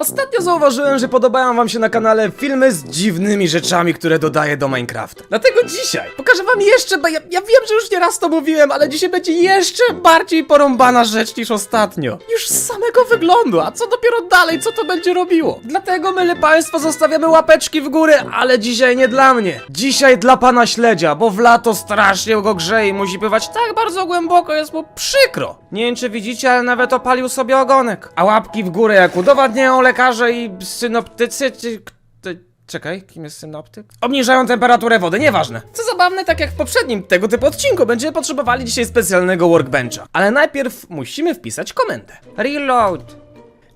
Ostatnio zauważyłem, że podobają wam się na kanale filmy z dziwnymi rzeczami, które dodaję do Minecrafta. Dlatego dzisiaj pokażę wam jeszcze, bo ja, ja wiem, że już nieraz to mówiłem, ale dzisiaj będzie jeszcze bardziej porąbana rzecz niż ostatnio. Już z samego wyglądu, a co dopiero dalej, co to będzie robiło? Dlatego, myle państwo, zostawiamy łapeczki w górę, ale dzisiaj nie dla mnie. Dzisiaj dla pana śledzia, bo w lato strasznie go grzeje i musi pływać tak bardzo głęboko, jest mu przykro. Nie wiem, czy widzicie, ale nawet opalił sobie ogonek. A łapki w górę, jak udowadniają lekarze i synoptycy, czy... Czekaj, kim jest synoptyk? Obniżają temperaturę wody, nieważne. Co zabawne, tak jak w poprzednim tego typu odcinku, będziemy potrzebowali dzisiaj specjalnego workbencha. Ale najpierw musimy wpisać komendę. Reload.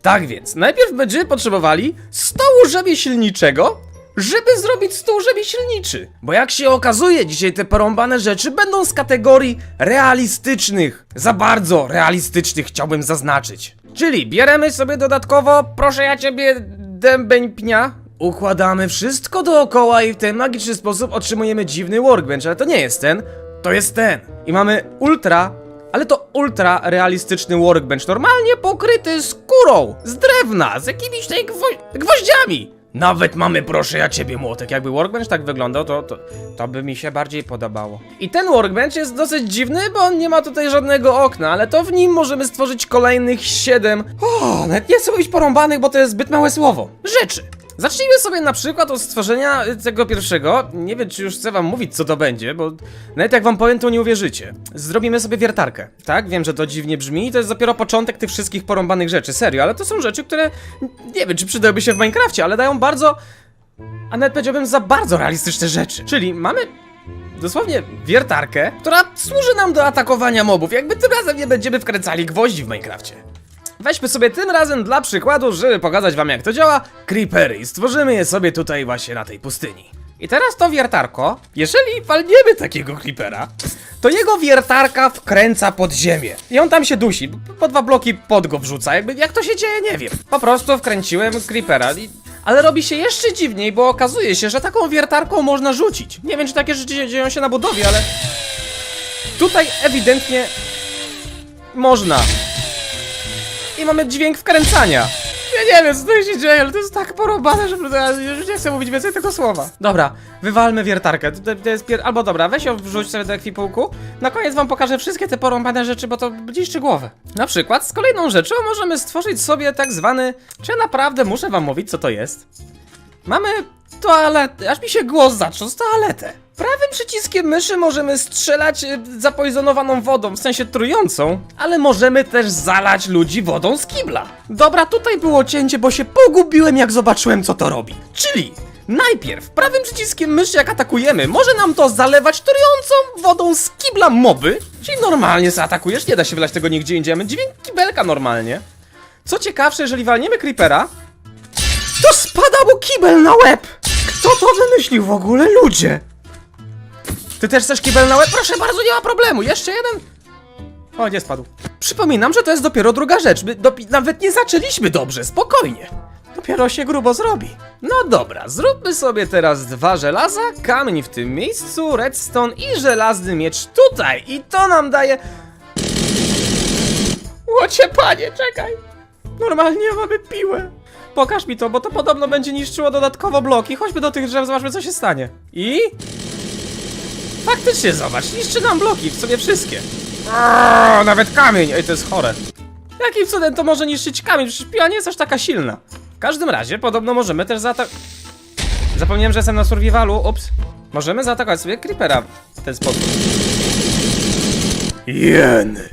Tak więc, najpierw będziemy potrzebowali stołu rzemieślniczego, żeby zrobić stół rzemieślniczy. Bo jak się okazuje, dzisiaj te porąbane rzeczy będą z kategorii realistycznych. Za bardzo realistycznych chciałbym zaznaczyć. Czyli bierzemy sobie dodatkowo, proszę ja ciebie, dębeń pnia. Układamy wszystko dookoła i w ten magiczny sposób otrzymujemy dziwny workbench, ale to nie jest ten, to jest ten. I mamy ultra ale to ultra realistyczny workbench, normalnie pokryty skórą, z drewna, z jakimiś tutaj gwo gwoździami. Nawet mamy, proszę ja ciebie, młotek. Jakby workbench tak wyglądał, to, to, to by mi się bardziej podobało. I ten workbench jest dosyć dziwny, bo on nie ma tutaj żadnego okna, ale to w nim możemy stworzyć kolejnych 7. O, nawet nie chcę mówić porąbanych, bo to jest zbyt małe słowo. Rzeczy. Zacznijmy sobie na przykład od stworzenia y, tego pierwszego. Nie wiem, czy już chcę wam mówić, co to będzie, bo nawet jak wam powiem, to nie uwierzycie. Zrobimy sobie wiertarkę. Tak, wiem, że to dziwnie brzmi i to jest dopiero początek tych wszystkich porąbanych rzeczy, serio, ale to są rzeczy, które nie wiem, czy przydałyby się w Minecrafcie, ale dają bardzo, a nawet powiedziałbym za bardzo realistyczne rzeczy. Czyli mamy dosłownie wiertarkę, która służy nam do atakowania mobów, jakby tym razem nie będziemy wkręcali gwoździ w Minecrafcie. Weźmy sobie tym razem dla przykładu, żeby pokazać wam jak to działa, creepery i stworzymy je sobie tutaj właśnie na tej pustyni. I teraz to wiertarko, jeżeli walniemy takiego creepera, to jego wiertarka wkręca pod ziemię. I on tam się dusi, po dwa bloki pod go wrzuca, jakby jak to się dzieje, nie wiem. Po prostu wkręciłem creepera i... Ale robi się jeszcze dziwniej, bo okazuje się, że taką wiertarką można rzucić. Nie wiem, czy takie rzeczy dzieją się na budowie, ale... Tutaj ewidentnie... Można. I mamy dźwięk wkręcania. Ja nie wiem, co tutaj się dzieje, ale to jest tak porobane, że ja już nie chcę mówić więcej tego słowa. Dobra, wywalmy wiertarkę. To, to jest pier... Albo dobra, weź ją wrzuć sobie do ekwipunku. Na koniec wam pokażę wszystkie te porąbane rzeczy, bo to niszczy głowę. Na przykład z kolejną rzeczą możemy stworzyć sobie tak zwany... Czy ja naprawdę muszę wam mówić, co to jest? Mamy toaletę, aż mi się głos zaczął z toaletę. Prawym przyciskiem myszy możemy strzelać y, zapoizonowaną wodą, w sensie trującą, ale możemy też zalać ludzi wodą z kibla. Dobra, tutaj było cięcie, bo się pogubiłem jak zobaczyłem co to robi. Czyli najpierw prawym przyciskiem myszy jak atakujemy, może nam to zalewać trującą wodą z kibla moby, czyli normalnie zaatakujesz, nie da się wylać tego nigdzie indziej, mamy dźwięk kibelka normalnie. Co ciekawsze, jeżeli walniemy creepera, to spada mu kibel na łeb! Kto to wymyślił w ogóle, ludzie? Ty też chcesz kibel na łeb? Proszę bardzo, nie ma problemu. Jeszcze jeden. O, nie spadł. Przypominam, że to jest dopiero druga rzecz. My nawet nie zaczęliśmy dobrze, spokojnie. Dopiero się grubo zrobi. No dobra, zróbmy sobie teraz dwa żelaza, kamień w tym miejscu, redstone i żelazny miecz tutaj. I to nam daje... Łocie panie, czekaj. Normalnie mamy piłę. Pokaż mi to, bo to podobno będzie niszczyło dodatkowo bloki. Chodźmy do tych drzew, zobaczmy co się stanie. I... Faktycznie zobacz, niszczy nam bloki, w sobie wszystkie. O, nawet kamień! Ej, to jest chore. Jakim cudem to może niszczyć kamień? Przecież piła nie jest aż taka silna. W każdym razie, podobno możemy też zaatakować... Zapomniałem, że jestem na survivalu, ups. Możemy zaatakować sobie creepera w ten sposób. Jeny.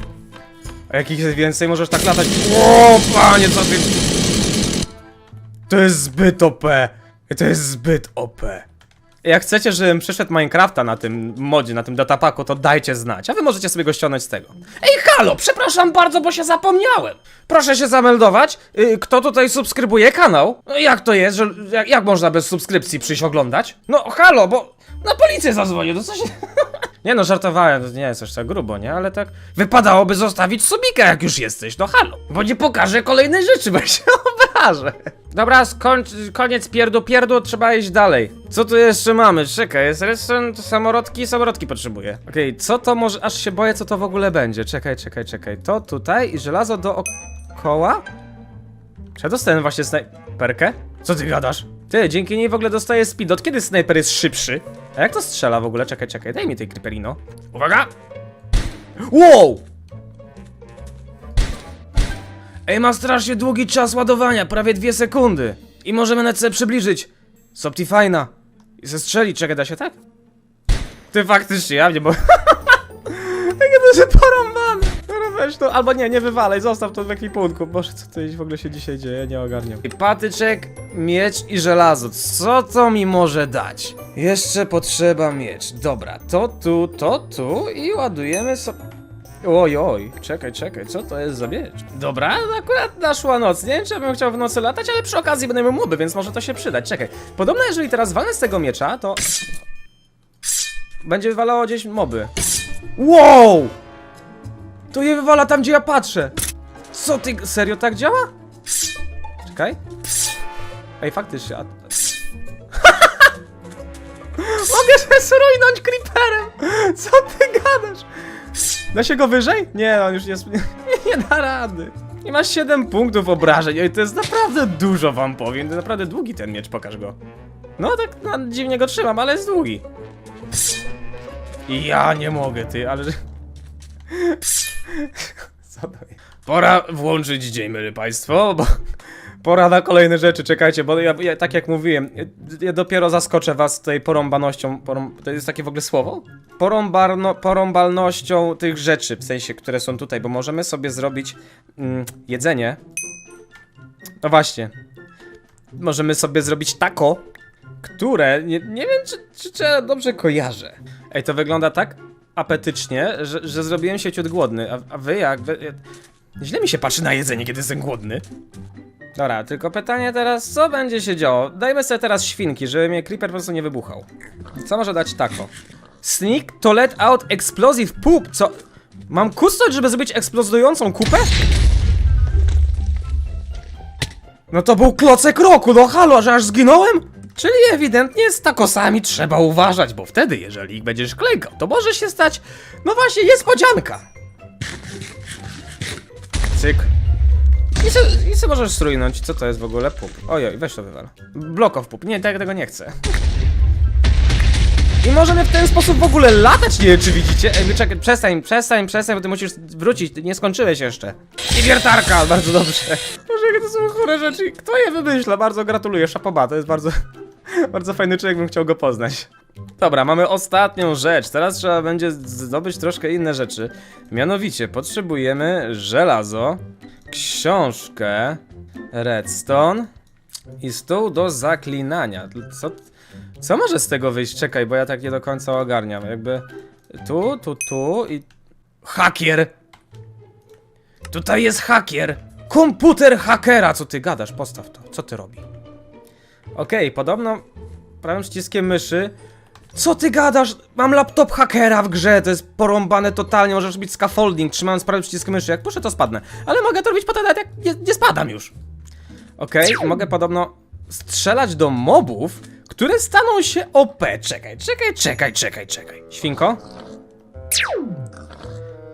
A jakich jest więcej, możesz tak latać. O, panie, co ty... To jest zbyt OP. To jest zbyt OP. Jak chcecie, żebym przeszedł Minecrafta na tym modzie, na tym datapaku, to dajcie znać, a wy możecie sobie go ściągnąć z tego. Ej, halo, przepraszam bardzo, bo się zapomniałem. Proszę się zameldować. Y, Kto tutaj subskrybuje kanał? No jak to jest, że jak, jak można bez subskrypcji przyjść oglądać? No halo, bo na policję zadzwonię, to co się... Nie no, żartowałem, to nie jest aż tak grubo, nie? Ale tak wypadałoby zostawić subika, jak już jesteś, no halo. Bo nie pokażę kolejnej rzeczy, bo się obrażę. Dobra, skończ, koniec pierdu, pierdu, trzeba iść dalej. Co tu jeszcze mamy? Czekaj, jest restaurant, samorodki, samorodki potrzebuję. Okej, co to może, aż się boję, co to w ogóle będzie. Czekaj, czekaj, czekaj. To tutaj i żelazo dookoła? Czy ja dostałem właśnie snaj... snajperkę? Co ty gadasz? Ty, dzięki niej w ogóle dostaję speed. Od kiedy snajper jest szybszy? A jak to strzela w ogóle? Czekaj, czekaj, daj mi tej creeperino. Uwaga! Wow! Ej, ma strasznie długi czas ładowania, prawie dwie sekundy. I możemy nawet sobie przybliżyć. Z Optifine'a. I zestrzelić, czekaj, da się tak? Ty faktycznie, ja nie, bo... Jakie to jest porąbane! Dobra, weź to, albo nie, nie wywalaj, zostaw to w ekwipunku. Boże, co tu w ogóle się dzisiaj dzieje, nie ogarniam. I patyczek, miecz i żelazo. Co to mi może dać? Jeszcze potrzeba miecz. Dobra, to tu, to tu i ładujemy sobie... Oj, oj, czekaj, czekaj, co to jest za miecz? Dobra, akurat naszła noc. Nie wiem, czy bym chciał w nocy latać, ale przy okazji będę miał moby, więc może to się przydać. Czekaj, podobno jeżeli teraz walnę z tego miecza, to... Będzie wywalało gdzieś moby. Wow! To je wywala tam, gdzie ja patrzę. Co ty, serio tak działa? Czekaj. Ej, faktycznie. A... Mogę się srujnąć creeperem! Co ty gadasz? Da się go wyżej? Nie, on już nie, nie, nie da rady. I masz 7 punktów obrażeń. Ej, to jest naprawdę dużo, wam powiem. To naprawdę długi ten miecz, pokaż go. No tak no, dziwnie go trzymam, ale jest długi. Ja nie mogę, ty, ale... Co to jest? Pora włączyć dzień, mili państwo, bo... Pora na kolejne rzeczy, czekajcie, bo ja, ja tak jak mówiłem, ja, dopiero zaskoczę was tej porąbanością, porą, to jest takie w ogóle słowo? Porąbarno, porąbalnością tych rzeczy, w sensie, które są tutaj, bo możemy sobie zrobić mm, jedzenie. No właśnie. Możemy sobie zrobić tako, które, nie, nie wiem czy, czy, czy ja dobrze kojarzę. Ej, to wygląda tak apetycznie, że, że zrobiłem się ciut głodny, a, a wy jak? Wy, źle mi się patrzy na jedzenie, kiedy jestem głodny. Dobra, tylko pytanie teraz, co będzie się działo? Dajmy sobie teraz świnki, żeby mnie creeper po prostu nie wybuchał. Co może dać tako? Sneak to let out explosive poop, co? Mam kusnąć, żeby zrobić eksplodującą kupę? No to był klocek roku, no halo, że aż zginąłem? Czyli ewidentnie z takosami trzeba uważać, bo wtedy, jeżeli ich będziesz klękał, to może się stać, no właśnie, niespodzianka. Cyk. I se, I se możesz strójnąć, co to jest w ogóle? Pup. Ojoj, weź to wywal. Blokow pup, nie, tak tego nie chcę. I możemy w ten sposób w ogóle latać, nie czy widzicie. Ej, czekaj, przestań, przestań, przestań, bo ty musisz wrócić, ty nie skończyłeś jeszcze. I wiertarka, bardzo dobrze. Boże, to są chore rzeczy. Kto je wymyśla? Bardzo gratuluję, szapoba, to jest bardzo, bardzo fajny człowiek, bym chciał go poznać. Dobra, mamy ostatnią rzecz. Teraz trzeba będzie zdobyć troszkę inne rzeczy. Mianowicie, potrzebujemy żelazo, książkę, redstone i stół do zaklinania. Co, co może z tego wyjść? Czekaj, bo ja tak nie do końca ogarniam. Jakby tu, tu, tu i... Hakier! Tutaj jest hakier! Komputer hakera! Co ty gadasz? Postaw to. Co ty robi? Okej, podobno prawym przyciskiem myszy co ty gadasz? Mam laptop hakera w grze, to jest porąbane totalnie, możesz robić scaffolding, trzymając prawym przyciskiem myszy, jak puszę to spadnę. Ale mogę to robić potem nawet jak nie, nie spadam już. Okej, mogę podobno strzelać do mobów, które staną się OP. Czekaj, czekaj, czekaj, czekaj, czekaj. Świnko?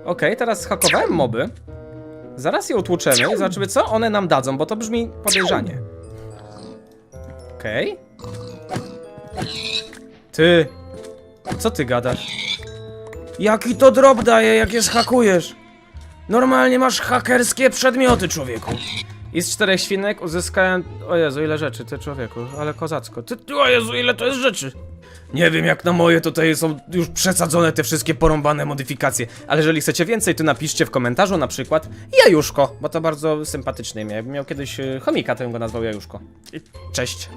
Okej, teraz hakowałem moby. Zaraz je utłuczemy i zobaczymy co one nam dadzą, bo to brzmi podejrzanie. Okej. Ty. Co ty gadasz? Jaki to drop daje, jak je zhakujesz? Normalnie masz hakerskie przedmioty, człowieku. I z czterech świnek uzyskałem... O Jezu, ile rzeczy, ty człowieku, ale kozacko. Ty, ty, o Jezu, ile to jest rzeczy! Nie wiem, jak na moje tutaj są już przesadzone te wszystkie porąbane modyfikacje, ale jeżeli chcecie więcej, to napiszcie w komentarzu na przykład Jajuszko, bo to bardzo sympatyczne imię. Jakbym miał kiedyś y, chomika, to bym go nazwał Jajuszko. I cześć.